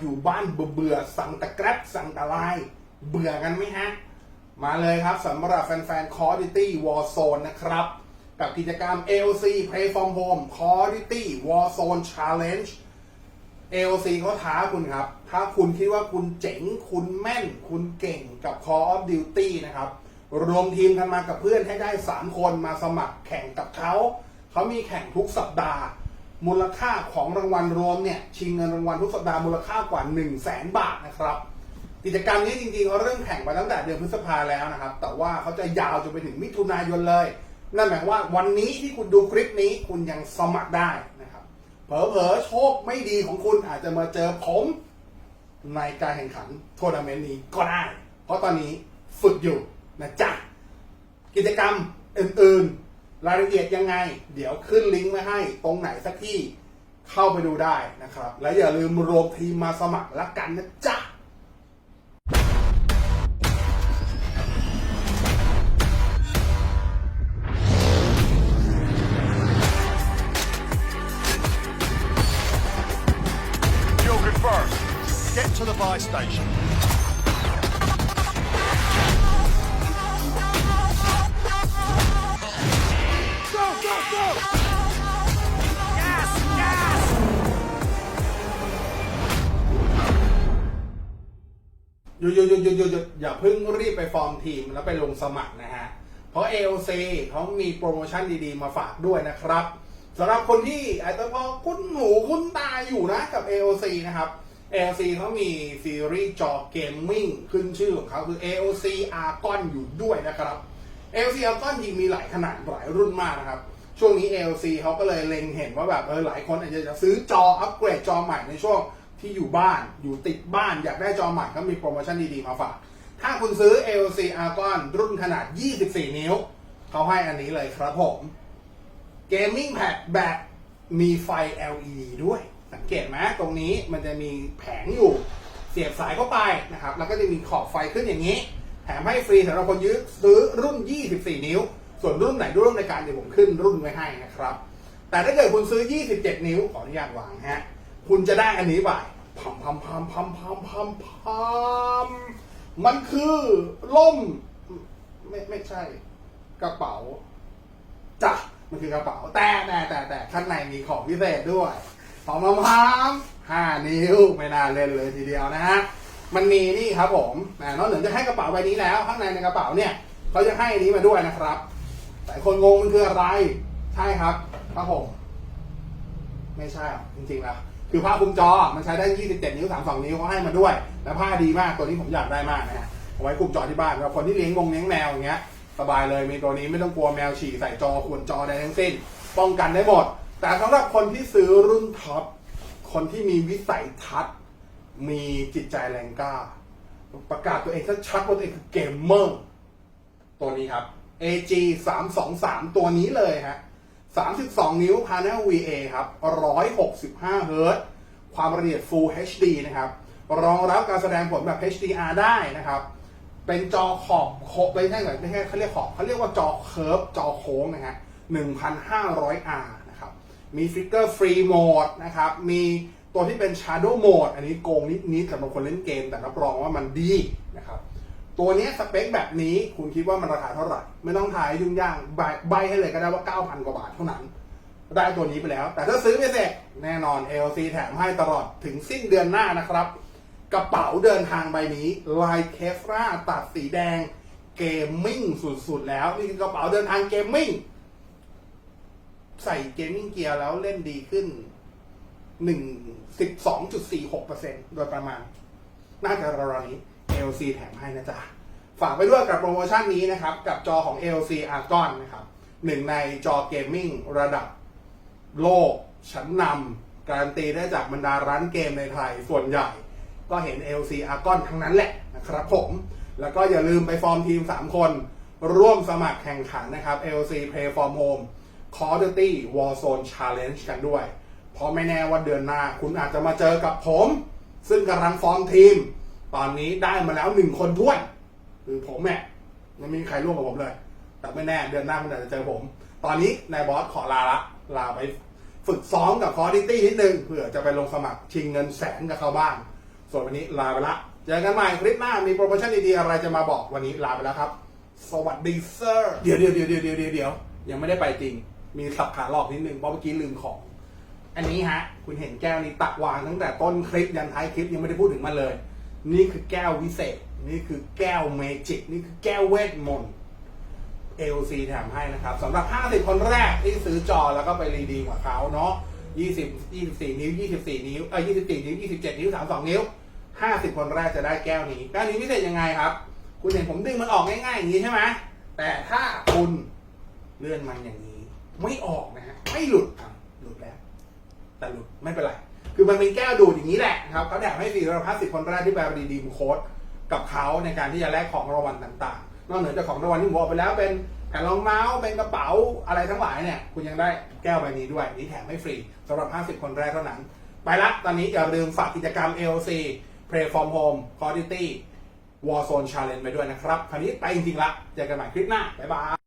อยู่บ้านเบื่อๆสั่งต่แกร็บสั่งต่ไลเบื่อกันไหมฮะ มาเลยครับสำหรับแฟนๆ Quality Warzone นะครับ กับกิจกรรม AOC Play from Home Quality Warzone Challenge AOC เขาท้าคุณครับ ถ้าคุณคิดว่าคุณเจ๋ง คุณแม่น คุณเก่งกับ Call of Duty นะครับ รวมทีมกันมากับเพื่อนให้ได้ 3 คนมาสมัครแข่งกับเขา เขามีแข่งทุกสัปดาห์ มูลค่าของรางวัลรวมเนี่ยชิงเงินรางวัลทุกสัปดาห์มูลค่ากว่า 1 0 0 0 0แสนบาทนะครับ กิจกรรมนี้จริงๆเขาเริ่มแข่งมาตั้งแต่เดือนพฤษภาแล้วนะครับ แต่ว่าเขาจะยาวจนไปถึงมิถุนายนเลย นั่นหมายว่าวันนี้ที่คุณดูคลิปนี้คุณยังสมัครได้นะครับ เผลอๆโชคไม่ดีของคุณอาจจะมาเจอผมในการแข่งขันทัวร์นาเมนต์นี้ก็ได้ เพราะตอนนี้ฝึกอยู่นะจ๊ะกิจกรรมอื่นๆ รายละเอียดยังไง เดี๋ยวขึ้นลิงก์ไว้ให้ตรงไหนสักที่เข้าไปดูได้นะครับ และอย่าลืมรวมทีมมาสมัครละกันนะจ๊ะ You'll first. Get to the buy station. หยุดหยุดหยุดหยุดหยุดหยุดอย่าเพิ่งรีบไปฟอร์มทีมแล้วไปลงสมัครนะฮะ เพราะ AOC เขามีโปรโมชั่นดีๆ มาฝากด้วยนะครับสำหรับคนที่อาจจะพอคุ้นหูคุ้นตาอยู่นะกับ AOC นะครับ AOC เขามีซีรีส์จอเกมมิ่งขึ้นชื่อของเขาคือ AOC Argon อยู่ด้วยนะครับ AOC Argon จริงมีหลายขนาดหลายรุ่นมากนะครับ ช่วงนี้ AOC เขาก็เลยเล็งเห็นว่าแบบเออหลายคนอาจจะจะซื้อจออัปเกรดจอใหม่ในช่วง ที่อยู่บ้านอยู่ติดบ้านอยากได้จอใหม่ก็มีโปรโมชั่นดีๆมาฝาก ถ้าคุณซื้อ AOC Argon รุ่นขนาด 24 นิ้ว เขาให้อันนี้เลยครับผมเกมมิ่งแพดแบบมีไฟ LED ด้วย สังเกตไหมตรงนี้มันจะมีแผงอยู่เสียบสายเข้าไปนะครับ แล้วก็จะมีขอบไฟขึ้นอย่างนี้ แถมให้ฟรีสำหรับคนยื้อซื้อรุ่น 24 นิ้ว ส่วนรุ่นไหนรุ่นในการเดี๋ยวผมขึ้นรุ่นไว้ให้นะครับ แต่ถ้าเกิดคุณซื้อ 27 นิ้วขออนุญาตวางฮะ คุณจะได้อันนี้ไปพัมพัมพัมพัมพัมพัมพัมมันคือล่ม ไม่ไม่ใช่ กระเป๋าจ้ะมันคือกระเป๋า แต่แต่แต่แต่ข้างในมีของพิเศษด้วยพร้อมพร้อมห้านิ้วไม่น่าเล่นเลยทีเดียวนะฮะมันมีนี่ครับผมนะนอกเหนือจะให้กระเป๋าใบนี้แล้ว ข้างในในกระเป๋าเนี่ยเขาจะให้อันนี้มาด้วยนะครับ แต่คนงงมันคืออะไร ใช่ครับครับผมไม่ใช่จริงๆแล้ว คือผ้าคลุมจอ มันใช้ได้ 27 นิ้ว 32 นิ้วเขาให้มาด้วย และผ้าดีมาก ตัวนี้ผมอยากได้มากนะฮะเอาไว้คลุมจอที่บ้านสำหรับคนที่เลี้ยงงงเลี้ยงแมวอย่างเงี้ย สบายเลย มีตัวนี้ไม่ต้องกลัวแมวฉี่ใส่จอขวนจอใดทั้งสิ้น ป้องกันได้หมด แต่สำหรับคนที่ซื้อรุ่นท็อป คนที่มีวิสัยทัศน์ มีจิตใจแรงกล้า ประกาศตัวเองชัดๆว่าตัวเองคือเกมเมอร์ ตัวนี้ครับ AG 323ตัวนี้เลยฮะ 32 นิ้ว Panel VA ครับ 165 เฮิร์ตซ์ความละเอียด Full HD นะครับ รองรับการแสดงผลแบบ HDR ได้นะครับ เป็นจอขอบโคไม่ใช่เหรอไม่ใช่เขาเรียกขอบเขาเรียกว่าจอเคิร์ฟจอโค้งนะฮะ 1,500R นะครับ มีฟิกเกอร์ฟรีโหมดนะครับ มีตัวที่เป็น Shadow Mode อันนี้โกงนิดๆสำหรับคนเล่นเกม แต่รับรองว่ามันดีนะครับ ตัวนี้สเปคแบบนี้คุณคิดว่ามันราคาเท่าไหร่ ไม่ต้องทายยุ่งยากใบใบให้เลยก็ได้ว่า 9,000 กว่าบาทเท่านั้น ได้ตัวนี้ไปแล้ว แต่ถ้าซื้อไม่เสร็จแน่นอน LC แถมให้ตลอดถึงสิ้นเดือนหน้านะครับ กระเป๋าเดินทางใบนี้ลายเคฟราตัดสีแดงเกมมิ่งสุดๆแล้ว นี่คือกระเป๋าเดินทางเกมมิ่งใส่เกมมิ่งเกียร์แล้วเล่นดีขึ้น1 12.46%โดยประมาณ น่าจะราวๆนี้ LC แถมให้นะจ๊ะ ฝากไปด้วยกับโปรโมชั่นนี้นะครับ กับจอของ LC Argon นะครับหนึ่งในจอเกมมิ่งระดับโลกชั้นนำการันตีได้จากบรรดาร้านเกมในไทยส่วนใหญ่ ก็เห็น LC Argon ทั้งนั้นแหละนะครับผม แล้วก็อย่าลืมไปฟอร์มทีม 3 คน ร่วมสมัครแข่งขันนะครับ LC Play from Home Call of Duty Warzone Challenge กันด้วย เพราะไม่แน่ว่าเดือนหน้า คุณอาจจะมาเจอกับผม ซึ่งกำลังฟอร์มทีม ตอนนี้ได้มาแล้วหนึ่งคนท้วนคือผมแม่ยังไม่มีใครร่วมกับผมเลย แต่ไม่แน่เดือนหน้ามันอาจจะเจอผม ตอนนี้นายบอสขอลาละลาไปฝึกซ้อมกับคอร์ดิตี้นิดนึงเผื่อจะไปลงสมัครชิงเงินแสนกับเขาบ้าง ส่วนวันนี้ลาไปละเจอกันใหม่คลิปหน้ามีโปรโมชั่นดีๆอะไรจะมาบอกวันนี้ลาไปแล้วครับ สวัสดีเซอร์เดี๋ยวเดี๋ยวเดี๋ยวเดี๋ยวเดี๋ยวเดี๋ยวยังไม่ได้ไปจริง มีสับขาหลอกนิดนึงเพราะเมื่อกี้ลืมของ อันนี้ฮะ คุณเห็นแก้วนี้ตักวางตั้งแต่ต้นคลิปยันท้ายคลิปยังไม่ได้พูดถึงมันเลย นี่คือแก้ววิเศษ นี่คือแก้วเมจิก นี่คือแก้วเวทมนต์ AOC แถมให้นะครับสำหรับ 50 คนแรกที่ซื้อจอแล้วก็ไปรีดีมกับเขาเนาะ20 24 นิ้ว 24 นิ้วเอ้ย24 นิ้ว 27 นิ้ว 32 นิ้ว 50 คนแรกจะได้แก้วนี้แก้วนี้พิเศษยังไงครับ คุณเห็นผมดึงมันออกง่ายๆอย่างนี้ใช่ไหมแต่ถ้าคุณเลื่อนมันอย่างนี้ ไม่ออกนะฮะไม่หลุดอะหลุดแล้ว แต่หลุดไม่เป็นไร คือมันเป็นแก้วดูดอย่างนี้แหละนะครับเขาแถมให้ฟรีสำหรับ 50 คนแรกที่ไปรีดีมโค้ดกับเขาในการที่จะแลกของรางวัลต่างๆ นอกเหนือจากของรางวัลที่ผมบอกไปแล้วเป็นแผ่นรองเมาส์เป็นกระเป๋าอะไรทั้งหลายเนี่ยคุณยังได้แก้วใบนี้ด้วยนี่แถมให้ฟรีสำหรับ 50 คนแรกเท่านั้น ไปละตอนนี้อย่าลืมฝากกิจกรรม AOC Play from Home Quality Warzone Challenge ไปด้วยนะครับ คราวนี้ไปจริงๆละเจอกันใหม่คลิปหน้า บ๊ายบาย